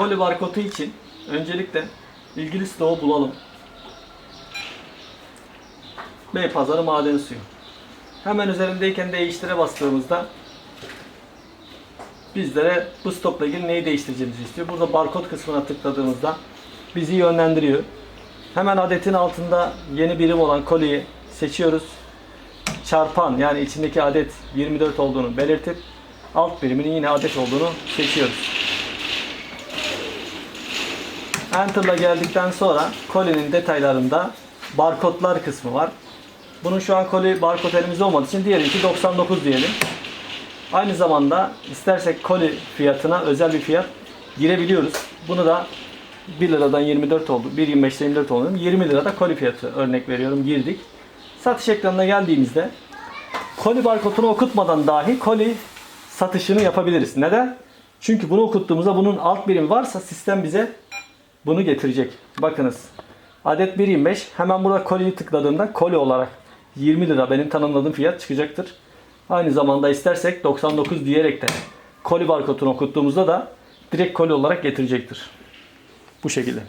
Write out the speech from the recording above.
koli barkodu için öncelikle ilgili stoğu bulalım. Beypazarı maden suyu. Hemen üzerindeyken değiştire bastığımızda bizlere bu stokla ilgili neyi değiştireceğimizi istiyor. Burada barkod kısmına tıkladığımızda bizi yönlendiriyor. Hemen adetin altında yeni birim olan koliyi seçiyoruz. Çarpan yani içindeki adet 24 olduğunu belirtip alt biriminin yine adet olduğunu seçiyoruz. Enter'la geldikten sonra kolinin detaylarında barkodlar kısmı var. Bunun şu an koli barkod elimizde olmadığı için diyelim ki 99 diyelim. Aynı zamanda istersek koli fiyatına özel bir fiyat girebiliyoruz. Bunu da 1 liradan 24 oldu. 1.25'ten 24 oldu. 20 lirada koli fiyatı örnek veriyorum girdik. Satış ekranına geldiğimizde koli barkodunu okutmadan dahi koli satışını yapabiliriz. Neden? Çünkü bunu okuttuğumuzda bunun alt birimi varsa sistem bize bunu getirecek. Bakınız. Adet 1.25 hemen burada koliyi tıkladığımda koli olarak 20 lira benim tanımladığım fiyat çıkacaktır. Aynı zamanda istersek 99 diyerek de koli barkodunu okuttuğumuzda da direkt koli olarak getirecektir. Bu şekilde.